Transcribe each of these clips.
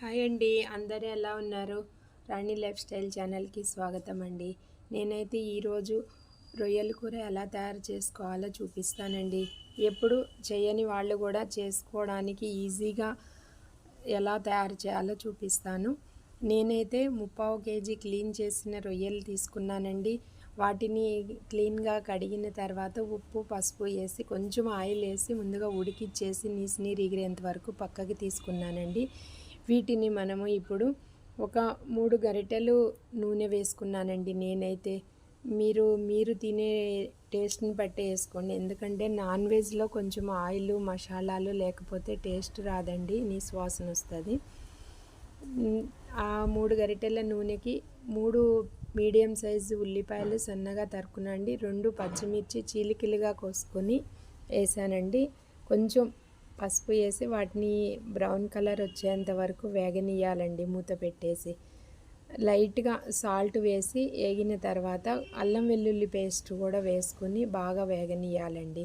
Hi అండి అందరూ ఎలా ఉన్నారు? రాణి లైఫ్ స్టైల్ ఛానల్కి స్వాగతం అండి. నేనైతే ఈరోజు రొయ్యల కూర ఎలా తయారు చేసుకోవాలో చూపిస్తానండి. ఎప్పుడు చేయని వాళ్ళు కూడా చేసుకోవడానికి ఈజీగా ఎలా తయారు చేయాలో చూపిస్తాను. నేనైతే ముప్పావు కేజీ క్లీన్ చేసిన రొయ్యలు తీసుకున్నానండి. వాటిని క్లీన్గా కడిగిన తర్వాత ఉప్పు పసుపు వేసి కొంచెం ఆయిల్ వేసి ముందుగా ఉడికిచ్చేసి నీసి నీరు ఎగిరేంత వరకు పక్కకి తీసుకున్నానండి. వీటిని మనము ఇప్పుడు ఒక మూడు గరిటెలు నూనె వేసుకున్నానండి నేనైతే. మీరు మీరు తినే టేస్ట్ని బట్టి వేసుకోండి. ఎందుకంటే నాన్ వెజ్లో కొంచెం ఆయిల్ మసాలాలు లేకపోతే టేస్ట్ రాదండి నీ శ్వాసన వస్తుంది ఆ మూడు గరిటెల నూనెకి మూడు మీడియం సైజు ఉల్లిపాయలు సన్నగా తరుకునండి రెండు పచ్చిమిర్చి చీలికలుగా కోసుకొని వేసానండి. కొంచెం పసుపు వేసి వాటిని బ్రౌన్ కలర్ వచ్చేంత వరకు వేగనీయాలండి మూత పెట్టేసి. లైట్గా సాల్ట్ వేసి వేగిన తర్వాత అల్లం వెల్లుల్లి పేస్ట్ కూడా వేసుకొని బాగా వేగనీయాలండి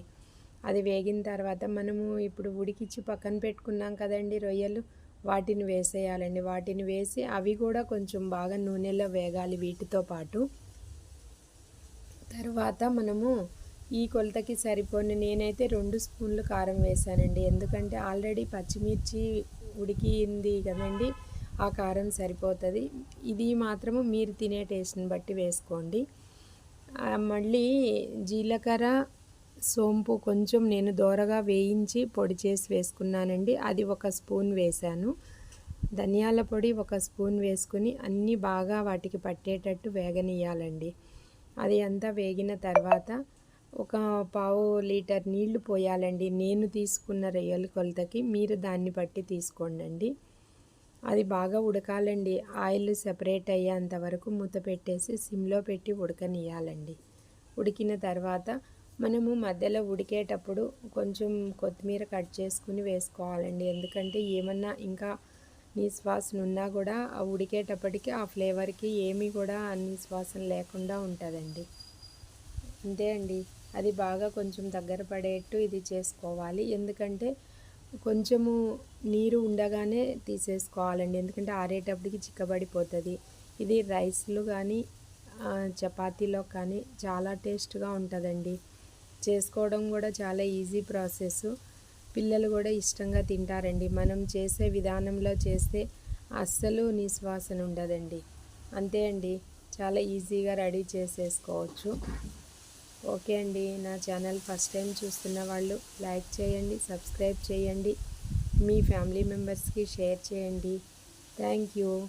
అది వేగిన తర్వాత మనము ఇప్పుడు ఉడికిచ్చి పక్కన పెట్టుకున్నాం కదండి రొయ్యలు వాటిని వేసేయాలండి. వాటిని వేసి అవి కూడా కొంచెం బాగా నూనెలో వేగాలి వీటితో పాటు. తర్వాత మనము ఈ కొలతకి సరిపోని నేనైతే రెండు స్పూన్లు కారం వేసానండి ఎందుకంటే ఆల్రెడీ పచ్చిమిర్చి ఉడికింది కదండి ఆ కారం సరిపోతుంది. ఇది మాత్రము మీరు తినే టేస్ట్ని బట్టి వేసుకోండి. మళ్ళీ జీలకర్ర సోంపు కొంచెం నేను దోరగా వేయించి పొడి చేసి వేసుకున్నానండి. అది ఒక స్పూన్ వేశాను. ధనియాల పొడి ఒక స్పూన్ వేసుకుని అన్నీ బాగా వాటికి పట్టేటట్టు వేగనీయాలండి అది అంతా వేగిన తర్వాత ఒక పావు లీటర్ నీళ్ళు పోయాలండి. నేను తీసుకున్న రొయ్యల కొలతకి మీరు దాన్ని బట్టి తీసుకోండి అది బాగా ఉడకాలండి. ఆయిల్ సెపరేట్ అయ్యేంత వరకు మూత పెట్టేసి సిమ్లో పెట్టి ఉడకనియాలండి ఉడికిన తర్వాత మనము మధ్యలో ఉడికేటప్పుడు కొంచెం కొత్తిమీర కట్ చేసుకుని వేసుకోవాలండి. ఎందుకంటే ఏమన్నా ఇంకా నిశ్వాసన ఉన్నా కూడా ఆ ఉడికేటప్పటికి ఆ ఫ్లేవర్కి ఏమీ కూడా నిశ్వాసన లేకుండా ఉంటుందండి. అంతే అండి. అది బాగా కొంచెం దగ్గర పడేట్టు ఇది చేసుకోవాలి. ఎందుకంటే కొంచెము నీరు ఉండగానే తీసేసుకోవాలండి. ఎందుకంటే ఆరేటప్పటికి చిక్కబడిపోతుంది. ఇది రైస్లు కానీ చపాతీలో కానీ చాలా టేస్ట్గా ఉంటుందండి. చేసుకోవడం కూడా చాలా ఈజీ ప్రాసెస్ పిల్లలు కూడా ఇష్టంగా తింటారండి. మనం చేసే విధానంలో చేస్తే అస్సలు నిశ్వాసన ఉండదండి అంతే అండి. చాలా ఈజీగా రెడీ చేసేసుకోవచ్చు. ఓకే అండి. నా ఛానల్ ఫస్ట్ టైం చూస్తున్న వాళ్ళు లైక్ చేయండి సబ్స్క్రైబ్ చేయండి. మీ ఫ్యామిలీ మెంబర్స్కి షేర్ చేయండి. Thank you.